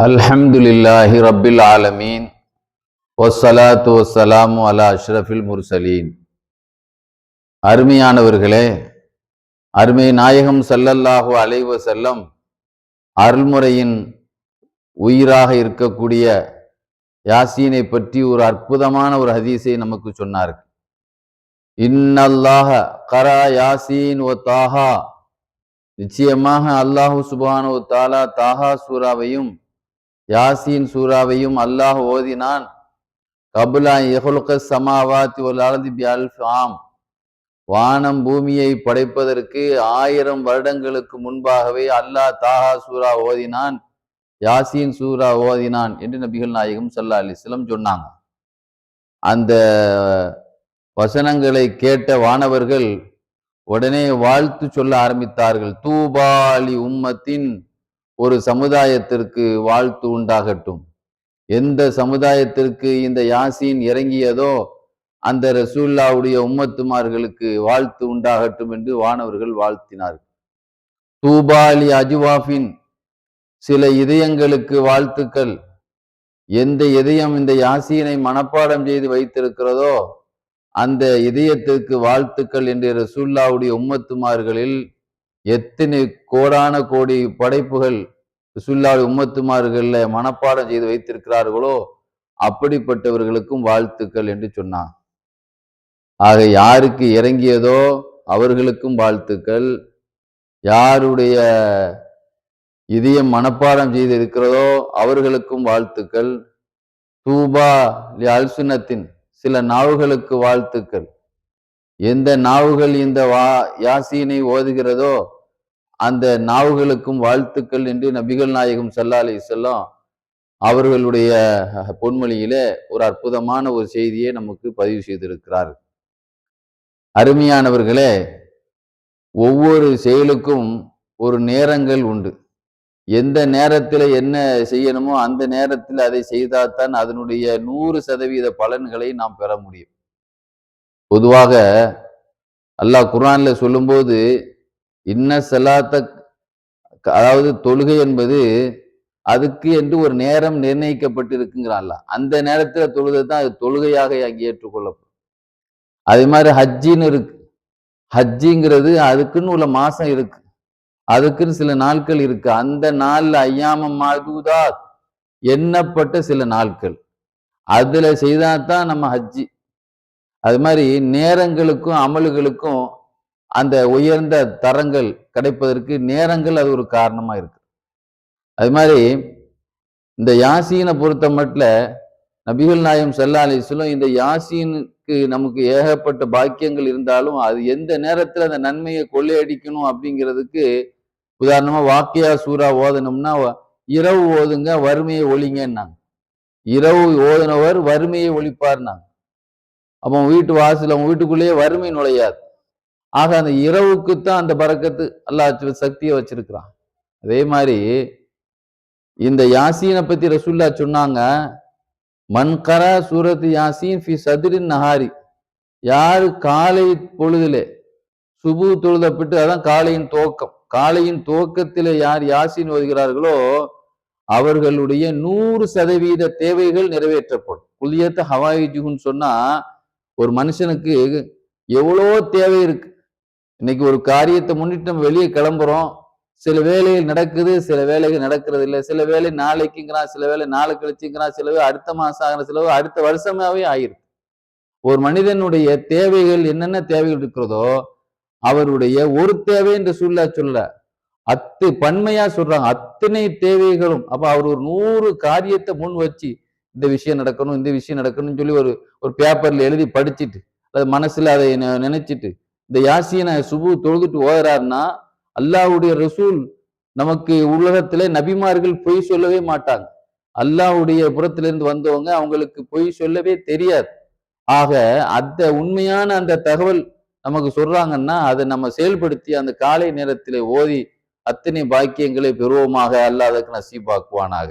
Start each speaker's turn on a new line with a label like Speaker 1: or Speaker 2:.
Speaker 1: الحمد لله رب العالمين والصلاة والسلام على أشرف المرسلين அருமையானவர்களே அருமை நாயகம் ஸல்லல்லாஹு அலைஹி வஸல்லம் அருள்முறையின் உயிராக இருக்கக்கூடிய யாசீனை பற்றி ஒரு அற்புதமான ஒரு ஹதீஸை நமக்கு சொன்னார் இன்னல்லாஹ கரா யாசீன் ஒ தாஹா நிச்சயமாக அல்லாஹு சுபானு தாலா தாஹா சூராவையும் யாசின் சூராவையும் அல்லாஹ் ஓதினான். கபுலா எஹுல்க சமாவாத்தி ஒரு அலதி அல்ஃப் ஆம். வானம் பூமியை படைப்பதற்கு ஆயிரம் வருடங்களுக்கு முன்பாகவே அல்லாஹ் தாஹா சூரா ஓதினான். யாசின் சூரா ஓதினான் என்று நபிகள் நாயகம் சல்லா அலிஸ்லம் சொன்னாங்க. அந்த வசனங்களை கேட்ட வானவர்கள் உடனே வாழ்த்து சொல்ல ஆரம்பித்தார்கள். தூபாலி உம்மத்தின் ஒரு சமுதாயத்திற்கு வாழ்த்து உண்டாகட்டும். எந்த சமுதாயத்திற்கு இந்த யாசின் இறங்கியதோ அந்த ரசூல்லாவுடைய உம்மத்துமார்களுக்கு வாழ்த்து உண்டாகட்டும் என்று வானவர்கள் வாழ்த்தினார்கள். தூபாலி அஜுவாஃபின் சில இதயங்களுக்கு வாழ்த்துக்கள். எந்த இதயம் இந்த யாசீனை மனப்பாடம் செய்து வைத்திருக்கிறதோ அந்த இதயத்திற்கு வாழ்த்துக்கள் என்று ரசூல்லாவுடைய உம்மத்துமார்களில் எத்தனை கோடான கோடி படைப்புகள் சுல்லாடு உம்மத்துமார்கள்ல மனப்பாடம் செய்து வைத்திருக்கிறார்களோ அப்படிப்பட்டவர்களுக்கும் வாழ்த்துக்கள் என்று சொன்னான். ஆக யாருக்கு இறங்கியதோ அவர்களுக்கும் வாழ்த்துக்கள். யாருடைய இதயம் மனப்பாடம் செய்து இருக்கிறதோ அவர்களுக்கும் வாழ்த்துக்கள். தூபா அல்சுனத்தின் சில நாவுகளுக்கு வாழ்த்துக்கள். எந்த நாவுகள் இந்த வா யாசீனை ஓதுகிறதோ அந்த நாவுகளுக்கும் வாழ்த்துக்கள் என்று நபிகள் நாயகம் சல்லா அலி செல்லம் அவர்களுடைய பொன்மொழியிலே ஒரு அற்புதமான ஒரு செய்தியை நமக்கு பதிவு செய்திருக்கிறார். அருமையானவர்களே ஒவ்வொரு செயலுக்கும் ஒரு நேரங்கள் உண்டு. எந்த நேரத்தில் என்ன செய்யணுமோ அந்த நேரத்தில் அதை செய்தால்தான் அதனுடைய நூறு சதவீத பலன்களை நாம் பெற முடியும். பொதுவாக அல்லாஹ் குரானில் சொல்லும்போது இன்ன செலாத்த அதாவது தொழுகை என்பது அதுக்கு என்று ஒரு நேரம் நிர்ணயிக்கப்பட்டிருக்குங்கிறான்ல அந்த நேரத்தில் தொழுகை தான் அது தொழுகையாக அங்கே ஏற்றுக்கொள்ளப்படும். அதே மாதிரி ஹஜ்ஜின்னு இருக்கு. ஹஜ்ஜிங்கிறது அதுக்குன்னு உள்ள மாசம் இருக்கு. அதுக்குன்னு சில நாட்கள் இருக்கு. அந்த நாளில் ஐயாம மாதுதா எண்ணப்பட்ட சில நாட்கள். அதுல செய்தாதான் நம்ம ஹஜ்ஜி. அது மாதிரி நேரங்களுக்கும் அமல்களுக்கும் அந்த உயர்ந்த தரங்கள் கிடைப்பதற்கு நேரங்கள் அது ஒரு காரணமாக இருக்கு. அது மாதிரி இந்த யாசீனை பொறுத்த மட்டில் நபிகள் நாயம் சல்லா இந்த யாசீனுக்கு நமக்கு ஏகப்பட்ட பாக்கியங்கள் இருந்தாலும் அது எந்த நேரத்தில் அந்த நன்மையை கொள்ளையடிக்கணும் அப்படிங்கிறதுக்கு உதாரணமாக வாக்கியா சூறா ஓதணும்னா இரவு ஓதுங்க வறுமையை ஒழிங்கன்னாங்க. இரவு ஓதுனவர் வறுமையை ஒழிப்பார்னாங்க. அப்போ வீட்டு வாசல் அவங்க வீட்டுக்குள்ளேயே வறுமை நுழையாது. ஆக அந்த இரவுக்குத்தான் அந்த பறக்கத்து அல்லா சக்தியை வச்சிருக்கிறான். அதே மாதிரி இந்த யாசீனை பத்தி ரசுல்லா சொன்னாங்க மன்கரா சூரத் யாசீன் ஃபி சதுரின் நஹாரி. யாரு காலை பொழுதிலே சுபு தொழுதப்பட்டு அதான் காலையின் துவக்கம். காலையின் துவக்கத்திலே யார் யாசின் ஓதுகிறார்களோ அவர்களுடைய நூறு சதவீத தேவைகள் நிறைவேற்றப்படும். குளியத்த ஹவாய் ஜுகுன்னு சொன்னா ஒரு மனுஷனுக்கு எவ்வளோ தேவை இருக்கு. இன்னைக்கு ஒரு காரியத்தை முன்னிட்டு நம்ம வெளியே கிளம்புறோம். சில வேலைகள் நடக்குது சில வேலைகள் நடக்கிறது இல்லை. சில வேலை நாளைக்குங்கிறான் சில வேலை நாளை கழிச்சுங்கிறான் சில வேலை அடுத்த மாசம் ஆகிற சில அடுத்த வருஷமாவே ஆயிருக்கு ஒரு மனிதனுடைய தேவைகள் என்னென்ன தேவைகள் இருக்கிறதோ அவருடைய ஒரு தேவை என்று சொல்ல சொல்ல அத்து பன்மையா சொல்றாங்க. அத்தனை தேவைகளும். அப்ப அவர் ஒரு நூறு காரியத்தை முன் வச்சு இந்த விஷயம் நடக்கணும் இந்த விஷயம் நடக்கணும்னு சொல்லி ஒரு ஒரு பேப்பர்ல எழுதி படிச்சுட்டு அது மனசுல அதை நினைச்சிட்டு இந்த யாசியனை சுபு தொழுதுட்டு ஓதுறாருன்னா அல்லாவுடைய ரசூல் நமக்கு உலகத்துல நபிமார்கள் பொய் சொல்லவே மாட்டாங்க. அல்லாவுடைய புறத்திலிருந்து வந்தவங்க அவங்களுக்கு பொய் சொல்லவே தெரியாது. ஆக அந்த உண்மையான அந்த தகவல் நமக்கு சொல்றாங்கன்னா அதை நம்ம செயல்படுத்தி அந்த காலை நேரத்திலே ஓதி அத்தனை பாக்கியங்களை பெறுவோமாக அல்லாதக்கு நசீபாக்குவானாக.